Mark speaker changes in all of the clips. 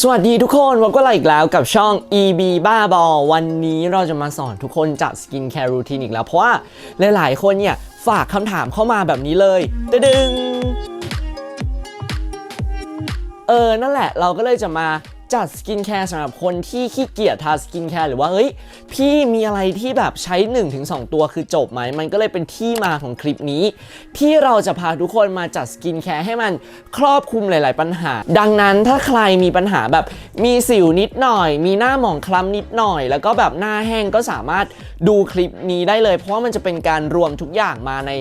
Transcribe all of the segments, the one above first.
Speaker 1: สวัสดีทุกคนพบกันเรอีกแล้วกับช่อง EB บ้าบอ วันนี้เราจะมาสอนทุกคนจัดสกินแคร์รูทีนอีกแล้ว เพราะว่าหลายๆ คนเนี่ย ฝากคำถามเข้ามาแบบนี้เลยตดึง เออ นั่นแหละเราก็เลยจะมา จัดสกินแคร์สำหรับคนที่ขี้เกียจทาสกินแคร์หรือว่าเฮ้ยพี่มีอะไรที่แบบใช้ 1-2 ตัวคือจบไหม มันก็เลยเป็นที่มาของคลิปนี้ ที่เราจะพาทุกคนมาจัดสกินแคร์ให้มันครอบคลุมหลาย ๆ ปัญหา ดังนั้นถ้าใครมีปัญหาแบบมีสิวนิดหน่อย มีหน้าหมองคล้ำนิดหน่อย แล้วก็แบบหน้าแห้งก็สามารถดูคลิปนี้ได้เลย เพราะว่ามันจะเป็นการรวมทุกอย่างมาใน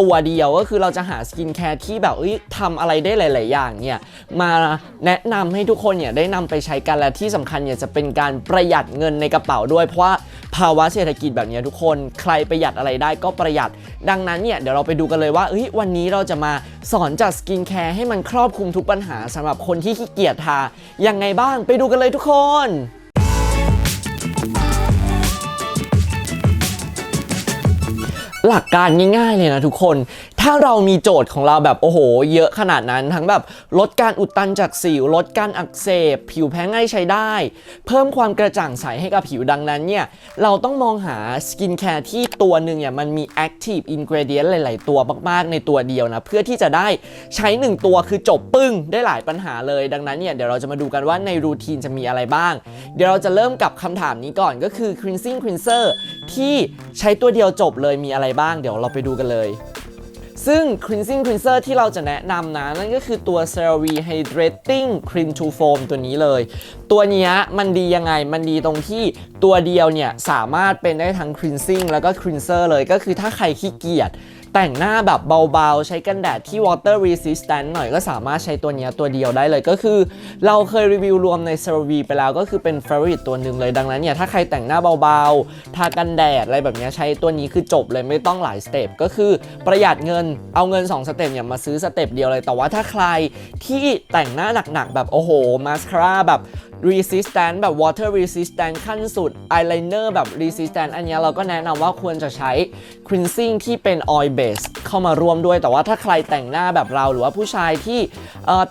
Speaker 1: ตัวเดียวก็คือเราจะหาสกินแคร์ที่แบบเอ้ยทำอะไรได้หลาย ๆ อย่างเนี่ยมาแนะนำให้ทุกคนเนี่ยได้นำไปใช้กันและที่สำคัญเนี่ยจะเป็นการประหยัดเงินในกระเป๋าด้วย เพราะว่าภาวะเศรษฐกิจแบบนี้ทุกคนใครประหยัดอะไรได้ก็ประหยัด ดังนั้นเนี่ยเดี๋ยวเราไปดูกันเลยว่าเอ้ยวันนี้เราจะมาสอนจัดสกินแคร์ให้มันครอบคลุมทุกปัญหาสำหรับคนที่ขี้เกียจทายังไงบ้างไปดูกันเลยทุกคน หลักการง่ายๆเลยนะทุกคนถ้าเรามีโจทย์ของเราแบบโอ้โห เยอะขนาดนั้นทั้งแบบลดการอุดตันจากสิว ลดการอักเสบ ผิวแพ้ง่ายใช้ได้ เพิ่มความกระจ่างใสให้กับผิวดังนั้นเนี่ย เราต้องมองหาสกินแคร์ที่ตัวหนึ่งเนี่ยมันมี active ingredient หลาย ๆ ตัวมาก ๆ ในตัวเดียวนะ เพื่อที่จะได้ใช้ 1 ตัวคือจบปึ้งได้หลายปัญหาเลย ดังนั้นเนี่ยเดี๋ยวเราจะมาดูกันว่าในรูทีนจะมีอะไรบ้าง เดี๋ยวเราจะเริ่มกับคำถามนี้ก่อนก็คือ cleansing cleanser ที่ใช้ตัวเดียวจบเลยมีอะไรบ้าง เดี๋ยวเราไปดูกันเลย ซึ่ง cleansing cleanser ที่เราจะแนะนำนะ นั่นก็คือตัว CeraVe Hydrating Cream to Foam ตัวนี้เลย ตัวนี้มันดียังไง มันดีตรงที่ตัวเดียวเนี่ย สามารถเป็นได้ทั้ง cleansing แล้วก็ cleanser เลยก็คือถ้าใครขี้เกียจ แต่งหน้าแบบเบาๆ ใช้กันแดดที่ water resistant หน่อยก็สามารถใช้ตัวนี้ตัวเดียวได้เลยก็คือ เราเคยรีวิวรวมใน CeraVe ไปแล้วก็คือเป็น favorite ตัวหนึ่งเลยดังนั้นเนี่ยถ้าใครแต่งหน้าเบาๆ ทากันแดดอะไรแบบนี้ใช้ตัวนี้คือจบเลยไม่ต้องหลายสเต็ปก็คือประหยัดเงินเอาเงิน 2 สเต็ปเนี่ยมาซื้อสเต็ปเดียวเลยแต่ว่าถ้าใครที่แต่งหน้าหนักๆแบบโอ้โหมาสคาร่าแบบ resistant แบบ water resistant ขั้นสุด eyeliner แบบ resistant อันนี้เราก็แนะนำว่าควรจะใช้ cleansing ที่เป็น oil base เข้ามารวมด้วยแต่ว่าถ้าใครแต่งหน้าแบบเราหรือว่าผู้ชายที่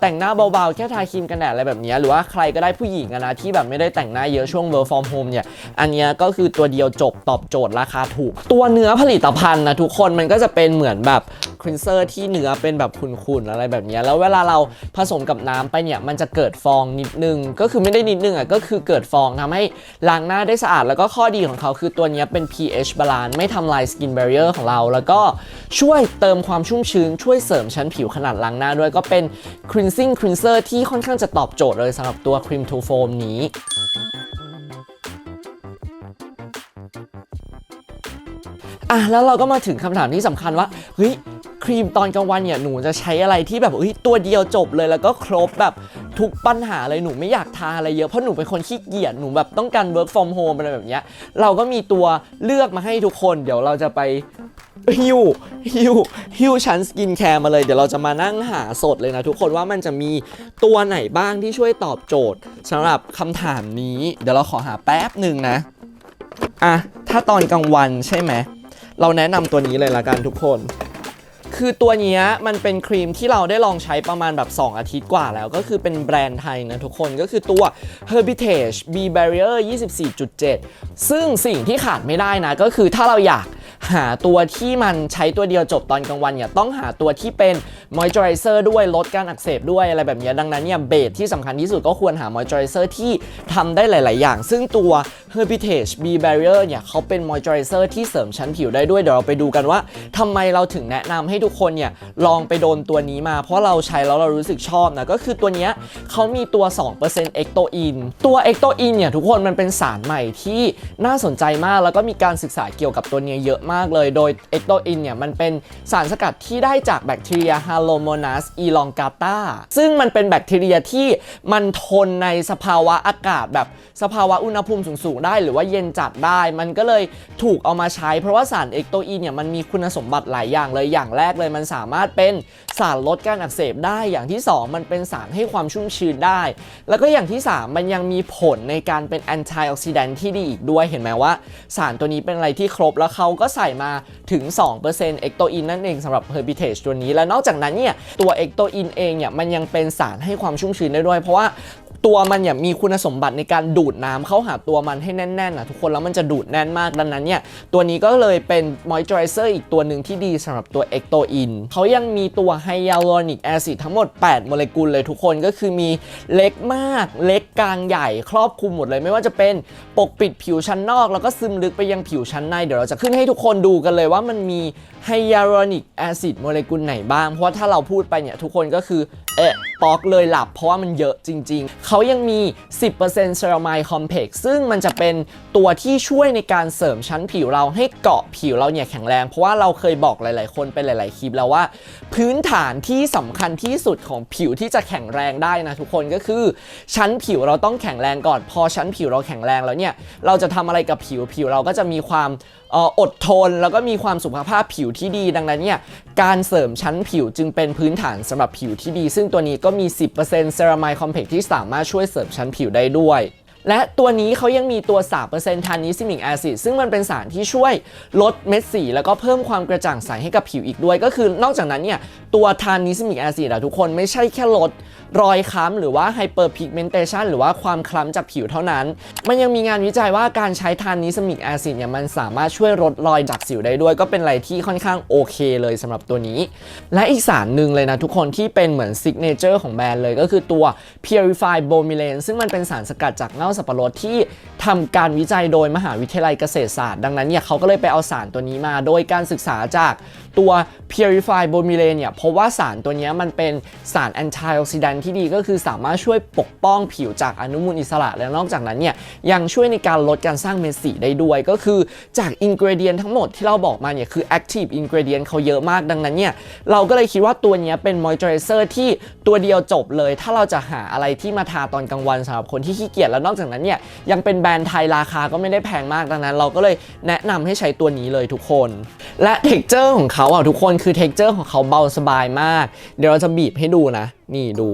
Speaker 1: แต่งหน้าเบาๆ แค่ทาครีมกันแดดอะไรแบบนี้ หรือว่าใครก็ได้ผู้หญิงนะที่แบบไม่ได้แต่งหน้าเยอะช่วง work from home เนี่ย อันนี้ก็คือตัวเดียวจบตอบโจทย์ราคาถูก ตัวเนื้อผลิตภัณฑ์นะทุกคนมันก็จะเป็นเหมือนแบบ cleanser ที่เนื้อเป็นแบบขุ่นๆอะไรแบบนี้แล้วเวลาเราผสมกับน้ำไปเนี่ยมันจะเกิดฟองนิดนึง ก็คือไม่ได้นิดนึงอะก็คือเกิดฟองทำให้ล้างหน้าได้สะอาด แล้วก็ข้อดีของเขาคือตัวนี้เป็น pH balance ไม่ทำลาย skin barrier ของเรา แล้วก็ช่วยเติมความชุ่มชื้น ช่วยเสริมชั้นผิวขนาดล้างหน้าด้วยก็เป็น cleansing cleanser ที่ค่อนข้างจะตอบโจทย์เลยสำหรับตัว cream to foam นี้ อะแล้วเราก็มาถึงคำถามที่สำคัญว่าเฮ้ยครีมตอนกลางวันเนี่ยหนูจะใช้อะไรที่แบบเฮ้ยตัวเดียวจบเลยแล้วก็ครบแบบทุกปัญหาเลยหนูไม่อยากทาอะไรเยอะเพราะหนูเป็นคนขี้เกียจหนูแบบต้องการ work from home อะไรแบบเนี้ยเราก็มีตัวเลือกมาให้ทุกคน เดี๋ยวเราจะไปฮิวฮิวฮิวชั้นสกินแคร์มาเลย เดี๋ยวเราจะมานั่งหาสดเลยนะทุกคนว่ามันจะมีตัวไหนบ้างที่ช่วยตอบโจทย์สำหรับคำถามนี้ เดี๋ยวเราขอหาแป๊บหนึ่งนะอะถ้าตอนกลางวันใช่ไหม เราแนะนำตัวนี้เลยละกันทุกคน คือตัวนี้มันเป็นครีมที่เราได้ลองใช้ประมาณแบบ 2 อาทิตย์กว่าแล้วก็คือเป็นแบรนด์ไทยนะทุกคนก็คือตัว Herbitage B Barrier 24.7 ซึ่งสิ่งที่ขาดไม่ได้นะ ก็คือถ้าเราอยากหาตัวที่มันใช้ตัวเดียวจบตอนกลางวันเนี่ยต้องหาตัวที่เป็น moisturizer ด้วยลดการอักเสบด้วยอะไรแบบนี้ดังนั้นเนี่ยเบสที่สำคัญที่สุดก็ควรหา moisturizer ที่ทำได้หลาย ๆ อย่าง ซึ่งตัว Herbitage B Barrier เนี่ยเขาเป็น moisturizer ที่เสริมชั้นผิวได้ด้วย เดี๋ยวเราไปดูกันว่าทำไมเราถึงแนะนำให้ทุกคนเนี่ยลองไปโดนตัวนี้มา เพราะเราใช้แล้วเรารู้สึกชอบนะ ก็คือตัวเนี้ยเขามีตัว2%เอ็กโตอินตัวเอ็กโตอินเนี่ยทุกคนมันเป็นสารใหม่ที่น่าสนใจมาก แล้วก็มีการศึกษาเกี่ยวกับตัวเนี้ยเยอะมากเลย โดยเอ็กโตอินเนี่ยมันเป็นสารสกัดที่ได้จากแบคทีเรีย Halomonas elongata ซึ่งมันเป็นแบคทีเรียที่มันทนในสภาวะอากาศแบบสภาวะอุณหภูมิสูงได้หรือว่าเย็นจัดได้ มันก็เลยถูกเอามาใช้ เพราะว่าสารเอ็กโตอินเนี่ยมันมีคุณสมบัติหลายอย่างเลยอย่างแรกเลยมันสามารถเป็นสารลดการอักเสบได้อย่างที่ 2 มันเป็นสารให้ความชุ่มชื้นได้ แล้วก็อย่างที่ 3 มันยังมีผลในการเป็นแอนตี้ออกซิแดนที่ดีอีกด้วยเห็นไหมว่า สารตัวนี้เป็นอะไรที่ครบแล้วเขาก็ใส่มาถึง 2%เอ็กโตอินนั่นเองสำหรับ Herbitage ตัวนี้ และนอกจากนั้นเนี่ยตัวเอ็กโตอินเองเนี่ยมันยังเป็นสารให้ความชุ่มชื้นได้ด้วย เพราะว่า ตัวมันเนี่ยมีคุณสมบัติในการดูดน้ำเข้าหาตัวมันให้แน่นๆนะทุกคนแล้วมันจะดูดแน่นมากดังนั้นเนี่ยตัวนี้ก็เลยเป็นมอยเจอไรเซอร์อีกตัวหนึ่งที่ดีสำหรับตัวเอ็กโตอินเขายังมีตัวไฮยาลูรอนิกแอซิดทั้งหมด 8 โมเลกุลเลยทุกคนก็คือมีเล็กมาก เล็กกลางใหญ่ครอบคลุมหมดเลย ไม่ว่าจะเป็นปกปิดผิวชั้นนอก แล้วก็ซึมลึกไปยังผิวชั้นในเดี๋ยวเราจะขึ้นให้ทุกคนดูกันเลยว่ามันมี ไฮยาลูรอนิกแอซิดโมเลกุลไหนบ้าง เพราะถ้าเราพูดไปเนี่ย ทุกคนก็คือ เอ๊ะปอกเลยหลับเพราะว่ามันเยอะจริง ๆ เขายังมี 10%เซรามายคอมเพล็กซ์ซึ่งมันจะเป็นตัวที่ช่วยในการเสริมชั้นผิวเราให้เกาะผิวเราเนี่ยแข็งแรง เพราะว่าเราเคยบอกหลาย ๆ คนไปหลาย ๆ คลิปแล้วว่า พื้นฐานที่สำคัญที่สุดของผิวที่จะแข็งแรงได้นะทุกคนก็คือ ชั้นผิวเราต้องแข็งแรงก่อน พอชั้นผิวเราแข็งแรงแล้วเนี่ยเราจะทำอะไรกับผิวผิวเราก็จะมีความอออดทนแล้วก็มีความสุขภาพผิวที่ดี ดังนั้นเนี่ยการเสริมชั้นผิวจึงเป็นพื้นฐานสำหรับผิวที่ดี ซึ่งตัวนี้ก็มี 10%เซรามายคอมเพล็กที่สามารถช่วยเสริมชั้นผิวได้ด้วย และตัวนี้เขายังมีตัว 3%ทานิซิมิกแอซิดซึ่งมันเป็นสารที่ช่วยลดเม็ดสี แล้วก็เพิ่มความกระจ่างใสให้กับผิวอีกด้วย ก็คือนอกจากนั้นเนี่ย ตัวทานิซิมิกแอซิดอะทุกคนไม่ใช่แค่ลดรอยคล้ำหรือว่าไฮเปอร์พิกเมนเทชันหรือว่าความคล้ำจากผิวเท่านั้น มันยังมีงานวิจัยว่าการใช้ทานิซิมิกแอซิดเนี่ยมันสามารถช่วยลดรอยจากสิวได้ด้วย ก็เป็นอะไรที่ค่อนข้างโอเคเลยสำหรับตัวนี้ และอีกสารหนึ่งเลยนะทุกคนที่เป็นเหมือนซิกเนเจอร์ของแบรนด์เลยก็คือตัว Purify Bromelain ซึ่งมันเป็นสารสกัดจากเงาสับปะรดที่ทำการวิจัยโดยมหาวิทยาลัยเกษตรศาสตร์ ดังนั้นเนี่ยเขาก็เลยไปเอาสารตัวนี้มา โดยการศึกษาจากตัว Purify b o m y l a n เนี่ยเพราะว่าสารตัวนี้มันเป็นสารแอนตี้ออกซิแดนที่ดีก็คือสามารถช่วยปกป้องผิวจากอนุมูลอิสระ และนอกจากนั้นเนี่ยยังช่วยในการลดการสร้างเม็ดสีได้ด้วย ก็คือจากอินกรเดียนทั้งหมดที่เราบอกมาเนี่ยคือ active ingredient เขาเยอะมากดังนั้นเนี่ยเราก็เลยคิดว่าตัวนี้เป็น moisturizer ที่ตัวเดียวจบเลย ถ้าเราจะหาอะไรที่มาทาตอนกลางวันสำหรับคนที่ขี้เกียจแล้วนอกจากนั้นเนี่ยยังเป็นแบรนด์ไทยราคาก็ไม่ได้แพงมากดังนั้น เราก็เลยแนะนำให้ใช้ตัวนี้เลยทุกคน และ texture ของเขาอะทุกคนคือ texture ของเขาเบาสบายมาก เดี๋ยวเราจะบีบให้ดูนะ นี่ดู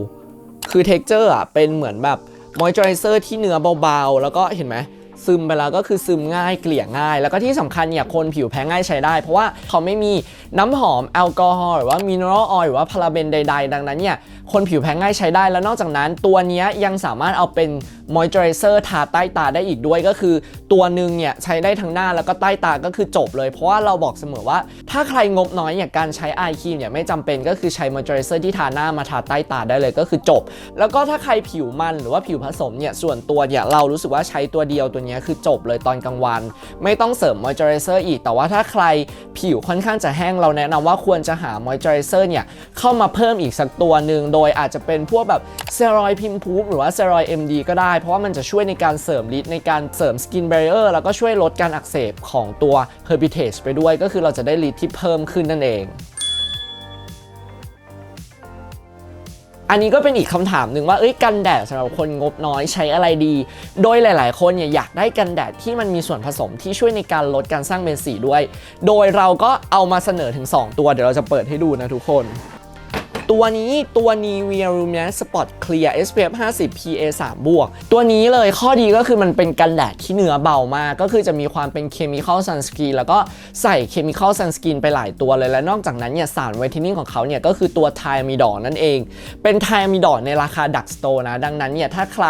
Speaker 1: คือ texture อะเป็นเหมือนแบบ moisturizer ที่เนื้อเบาๆ แล้วก็เห็นไหมซึมไปแล้วก็คือซึมง่ายเกลี่ยง่าย แล้วก็ที่สำคัญเนี่ยคนผิวแพ้ง่ายใช้ได้ เพราะว่าเขาไม่มีน้ำหอมแอลกอฮอล์หรือว่ามินเนอรัลออยล์หรือว่าพาราเบนใดๆ ดังนั้นเนี่ย คนผิวแพ้ง่ายใช้ได้แล้วนอกจากนั้น ตัวนี้ยังสามารถเอาเป็นมอยเจอไรเซอร์ทาใต้ตาได้อีกด้วยก็คือ ตัวหนึ่งเนี่ยใช้ได้ทั้งหน้าแล้วก็ใต้ตาก็คือจบเลย เพราะว่าเราบอกเสมอว่า ถ้าใครงบน้อยเนี่ยการใช้ไอครีมเนี่ยไม่จำเป็นก็คือใช้มอยเจอไรเซอร์ที่ทาหน้ามาทาใต้ตาได้เลยก็คือจบ แล้วก็ถ้าใครผิวมันหรือว่าผิวผสมเนี่ยส่วนตัวเนี่ยเรารู้สึกว่าใช้ตัวเดียวตัวนี้คือจบเลยตอนกลางวัน ไม่ต้องเสริมมอยเจอไรเซอร์อีกแต่ว่าถ้าใครผิวค่อนข้างจะแห้งเราแนะนำว่าควรจะหามอยเจอไรเซอร์เนี่ยเข้ามาเพิ่มอีกสักตัวหนึ่งโดยอาจจะเป็นพวกแบบเซรอยพิมพูฟหรือว่าเซรอย MD ก็ได้ เพราะว่ามันจะช่วยในการเสริมฤทธิ์ในการเสริมสกิน b บ r เ i อร์แล้วก็ช่วยลดการอักเสบของตัว Herbitage ไปด้วยก็คือเราจะได้ฤทธิ์ที่เพิ่มขึ้นนั่นเองอันนี้ก็เป็นอีกคำถามหนึ่งว่าเอ้ยกันแดดสำหรับคนงบน้อยใช้อะไรดี โดยหลาย ๆ คนเนี่ยอยากได้กันแดดที่มันมีส่วนผสมที่ช่วยในการลดการสร้างเม็ดสีด้วย โดยเราก็เอามาเสนอถึง 2 ตัวเดี๋ยวเราจะเปิดให้ดูนะทุกคน ตัวนี้ตัว Nivea Luminous Spot Clear SPF 50 PA 3บวกตัวนี้เลยข้อดีก็คือมันเป็นกันแดดที่เนื้อเบามาก ก็คือจะมีความเป็น Chemical Sunscreen แล้วก็ใส่ Chemical Sunscreen ไปหลายตัวเลยและนอกจากนั้นเนี่ยสารไวท์เทนนิ่งของเขาเนี่ยก็คือตัวไทมิดอลนั่นเอง เป็นไทมิดอลในราคาดักสโตนะ ดังนั้นเนี่ยถ้าใคร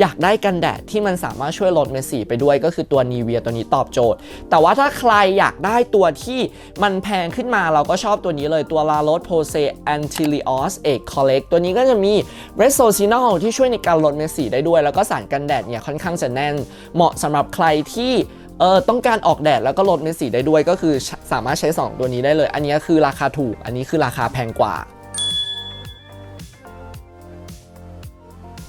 Speaker 1: อยากได้กันแดดที่มันสามารถช่วยลดเม็ดสีไปด้วยก็คือตัว Nivea ตัวนี้ตอบโจทย์ แต่ว่าถ้าใครอยากได้ตัวที่มันแพงขึ้นมาเราก็ชอบตัวนี้เลยตัว La Roche Posay anti ก Collect ตัวนี้ก็จะมี r e s o c i n o l ที่ช่วยในการลดเม็ดสีได้ด้วย แล้วก็สารกันแดดเนี่ยค่อนข้างจะแน่น เหมาะสำหรับใครที่เออต้องการออกแดดแล้วก็ลดเม็ดสีได้ด้วยก็คือสามารถใช้ 2 ตัวนี้ได้เลย อันนี้คือราคาถูก อันนี้คือราคาแพงกว่า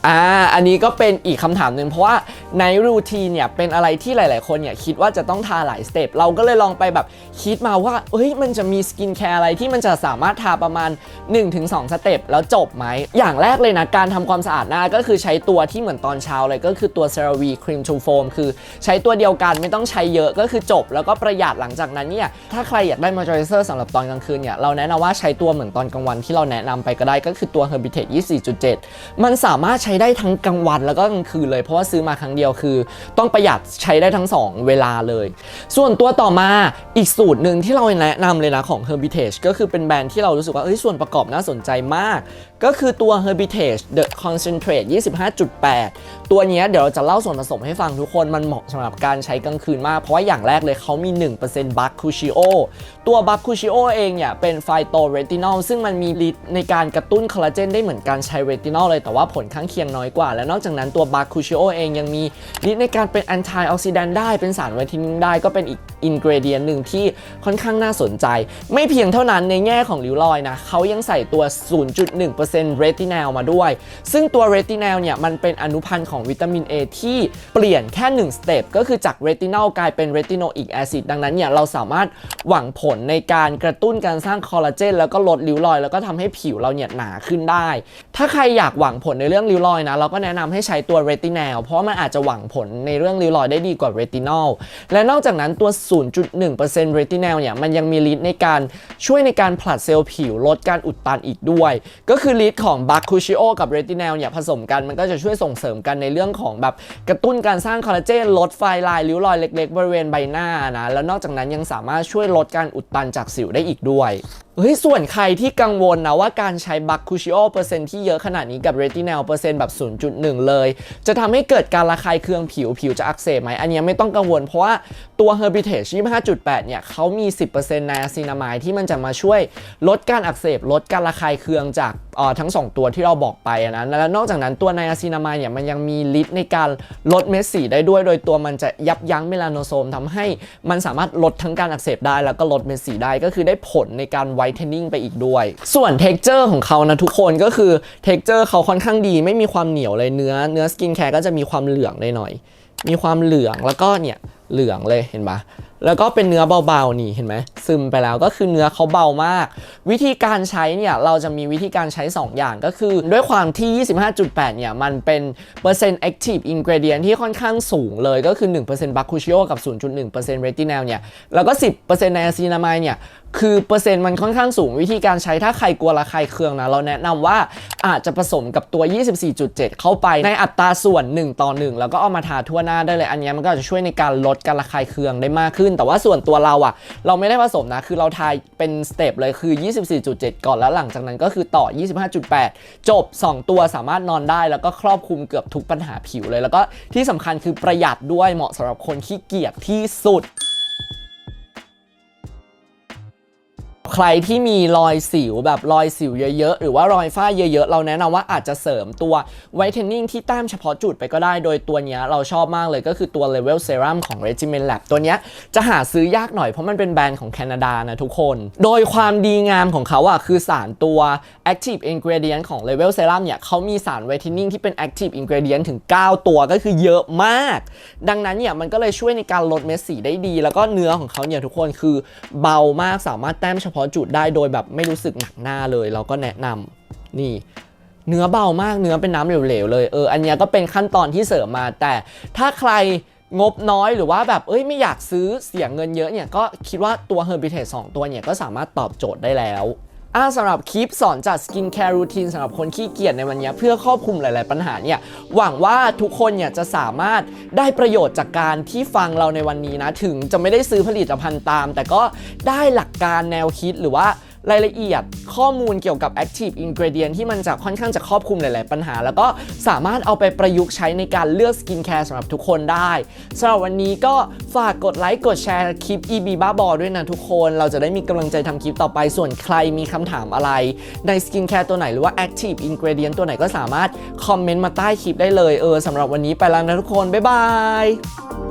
Speaker 1: อ่าอันนี้ก็เป็นอีกคำถามหนึ่งเพราะว่าในรูทีเนี่ยเป็นอะไรที่หลาย ๆ คนเนี่ยคิดว่าจะต้องทาหลายสเต็ปเราก็เลยลองไปแบบคิดมาว่าเอ้ยมันจะมีสกินแคร์อะไรที่มันจะสามารถทาประมาณ 1-2 สเต็ปแล้วจบไหม อย่างแรกเลยนะ การทำความสะอาดหน้าก็คือใช้ตัวที่เหมือนตอนเช้าเลยก็คือตัว CeraVe Cream to Foam คือใช้ตัวเดียวกันไม่ต้องใช้เยอะก็คือจบ แล้วก็ประหยัดหลังจากนั้นเนี่ยถ้าใครอยากได้ moisturizer สำหรับตอนกลางคืนเนี่ยเราแนะนำว่าใช้ตัวเหมือนตอนกลางวันที่เราแนะนำไปก็ได้ก็คือตัว Herbitage 24.7 มันสามารถใช้ได้ทั้งกลางวันแล้วก็กลางคืนเลย เพราะว่าซื้อมาครั้งเดียวคือ ต้องประหยัดใช้ได้ทั้ง 2 เวลาเลย ส่วนตัวต่อมาอีกสูตรหนึ่งที่เราแนะนำเลยนะของ Herbitage ก็คือเป็นแบรนด์ที่เรารู้สึกว่าเอ้ยส่วนประกอบน่าสนใจมาก ก็คือตัว Herbitage The Concentrate 25.8 ตัวเนี้ยเดี๋ยวเราจะเล่าส่วนผสมให้ฟังทุกคนมันเหมาะสำหรับการใช้กลางคืนมาก เพราะว่าอย่างแรกเลยเขามี1% b a c c u c i o ตัว b a c c u c i o เองเนี่ยเป็นไฟโตเรตินอลซึ่งมันมีฤทธิ์ในการกระตุ้นคอลลาเจนได้เหมือนการใช้เรตินอลเลยแต่ว่าผลข้างเคียงน้อยกว่า และนอกจากนั้นตัว b a c c u c i o เองยังมีฤทธิ์ในการเป็นแอนตี้ออกซิแดนต์ได้เป็นสารไวท์เทนนิ่งได้ก็เป็นอีกอินกรเดียนหนึ่งที่ค่อนข้างน่าสนใจ ไม่เพียงเท่านั้นในแง่ของริ้วรอยนะเขายังใส่ตัว 0.1%เรติน l มาด้วย ซึ่งตัวเรติน l เนี่ยมันเป็นอนุพันธ์ของวิตามิน A ที่เปลี่ยนแค่ 1 สเต็ปก็คือจากเรตินอลกลายเป็นเรติโนอิกแอซิดดังนั้นเนี่ยเราสามารถหวังผลในการกระตุ้นการสร้างคอลลาเจนแล้วก็ลดริ้วรอย แล้วก็ทำให้ผิวเราเนี่ยหนาขึ้นได้ ถ้าใครอยากหวังผลในเรื่องริ้วรอยนะเราก็แนะนำให้ใช้ตัวเรติน l เพราะมันอาจจะหวังผลในเรื่องริ้วรอยได้ดีกว่าเรตินอลและนอกจากนั้นตัว 0.1%เรติน l เนี่ยมันยังมีฤทธิ์ในการช่วยในการผลัดเซลล์ผิวลดการอุดตันอีกด้วย ก็คือฤทธิ์ของบาคูชิโอกับเรติน l เนี่ยผสมกันมันก็จะช่วยส่งเสริมกันในเรื่องของแบบกระตุ้นการสร้างคอลลาเจนลดไฟลายริ้วรอยเล็ก ๆ บริเวณใบหน้านะแล้วนอกจากนั้นยังสามารถช่วยลดการอุดตันจากสิวได้อีกด้วย เฮ้ยส่วนใครที่กังวลนะว่าการใช้บัคคูชิโอเปอร์เซ็นต์ที่เยอะขนาดนี้กับเรตินลเปอร์เซ็นต์แบบ 0.1 เลย จะทำให้เกิดการระคายเคืองผิวผิวจะอักเสบไหมอันนี้ไม่ต้องกังวลเพราะว่าตัว Herbitage 25.8 เนี่ยเขามี 10%ไนอาซินามายที่มันจะมาช่วยลดการอักเสบลดการระคายเคืองจาก ออทั้ง 2 ตัวที่เราบอกไปนะและนอกจากนั้นตัวไนอาซินามายเนี่ยมันยังมีฤทธิ์ในการลดเม็ดสีได้ด้วย โดยตัวมันจะยับยั้งเมลาโนโซมทำให้มันสามารถลดทั้งการอักเสบได้ แล้วก็ลดเม็ดสีได้ก็คือได้ผลในการไวท์เทนนิ่งไปอีกด้วย ส่วนเท็กเจอร์ของเขานะทุกคนก็คือเท็กเจอร์เขาค่อนข้างดี ไม่มีความเหนียวเลยเนื้อเนื้อสกินแคร์ก็จะมีความเหลืองหน่อยๆมีความเหลืองแล้วก็เนี่ยเหลืองเลยเห็นปะแล้วก็เป็นเนื้อเบาๆนี่เห็นไหมซึมไปแล้วก็คือเนื้อเขาเบามาก วิธีการใช้เนี่ยเราจะมีวิธีการใช้ 2 อย่างก็คือ ด้วยความที่ 25.8 เนี่ย มันเป็นเปอร์เซ็นต์ active ingredient ที่ค่อนข้างสูงเลยก็คือ1% b a c u c c i o กับ 0.1% retinol เนี่ย แล้วก็ 10%ใน c i n a m i d e เนี่ย คือเปอร์เซ็นต์มันค่อนข้างสูงวิธีการใช้ถ้าใครกลัวระคายเคืองนะ เราแนะนำว่าอาจจะผสมกับตัว 24.7 เข้าไปในอัตราส่วน 1 ต่อ 1 แล้วก็เอามาทาทั่วหน้าได้เลยอันนี้มันก็จะช่วยในการลดการระคายเคืองได้มากขึ้นแต่ว่าส่วนตัวเราอะเราไม่ได้ผสมนะคือเราทายเป็นสเต็ปเลยคือ 24.7 ก่อนแล้วหลังจากนั้นก็คือต่อ 25.8 จบ 2 ตัวสามารถนอนได้แล้วก็ครอบคลุมเกือบทุกปัญหาผิวเลย แล้วก็ที่สำคัญคือประหยัดด้วยเหมาะสำหรับคนขี้เกียจที่สุด ใครที่มีรอยสิวแบบรอยสิวเยอะๆ หรือว่ารอยฝ้าเยอะๆ เราแนะนำว่าอาจจะเสริมตัวไวท์เทนนิ่งที่แต้มเฉพาะจุดไปก็ได้ โดยตัวนี้เราชอบมากเลยก็คือตัว Level Serum ของ Regimen Lab ตัวนี้จะหาซื้อยากหน่อยเพราะมันเป็นแบรนด์ของแคนาดานะทุกคน โดยความดีงามของเขาอะคือสารตัว Active Ingredient ของ Level Serum เนี่ยเขามีสารไวท์เทนนิ่งที่เป็น Active Ingredient ถึง 9 ตัวก็คือเยอะมาก ดังนั้นเนี่ยมันก็เลยช่วยในการลดเม็ดสีได้ดี แล้วก็เนื้อของเขาเนี่ยทุกคนคือเบามากสามารถแต้มเฉพาะจุดได้โดยแบบไม่รู้สึกหนักหน้าเลย เราก็แนะนำนี่ เนื้อเบามากเนื้อเป็นน้ำเหลวๆเลยเอออันนี้ก็เป็นขั้นตอนที่เสริมมา แต่ถ้าใครงบน้อยหรือว่าแบบเอ้ยไม่อยากซื้อเสียงเงินเยอะเนี่ยก็คิดว่าตัว Herbitage 2 ตัวเนี่ยก็สามารถตอบโจทย์ได้แล้ว อ่าสำหรับคลิปสอนจัดสกินแคร์รูทีนสำหรับคนขี้เกียจในวันนี้เพื่อครอบคลุมหลาย ๆ ปัญหาเนี่ยหวังว่าทุกคนเนี่ยจะสามารถได้ประโยชน์จากการที่ฟังเราในวันนี้นะ ถึงจะไม่ได้ซื้อผลิตภัณฑ์ตาม แต่ก็ได้หลักการแนวคิดหรือว่า รายละเอียดข้อมูลเกี่ยวกับ Active Ingredient ที่มันจะค่อนข้างจะครอบคลุมหลาย ๆ ปัญหา แล้วก็สามารถเอาไปประยุกต์ใช้ในการเลือกสกินแคร์สำหรับทุกคนได้สำหรับวันนี้ก็ฝากกดไลค์กดแชร์คลิป EB บ้าบอด้วยนะทุกคน เราจะได้มีกำลังใจทำคลิปต่อไปส่วนใครมีคำถามอะไร ในสกินแคร์ตัวไหนหรือว่า Active Ingredient ตัวไหนก็สามารถคอมเมนต์มาใต้คลิปได้เลยเออสำหรับวันนี้ไปแล้วนะทุกคนบ๊ายบาย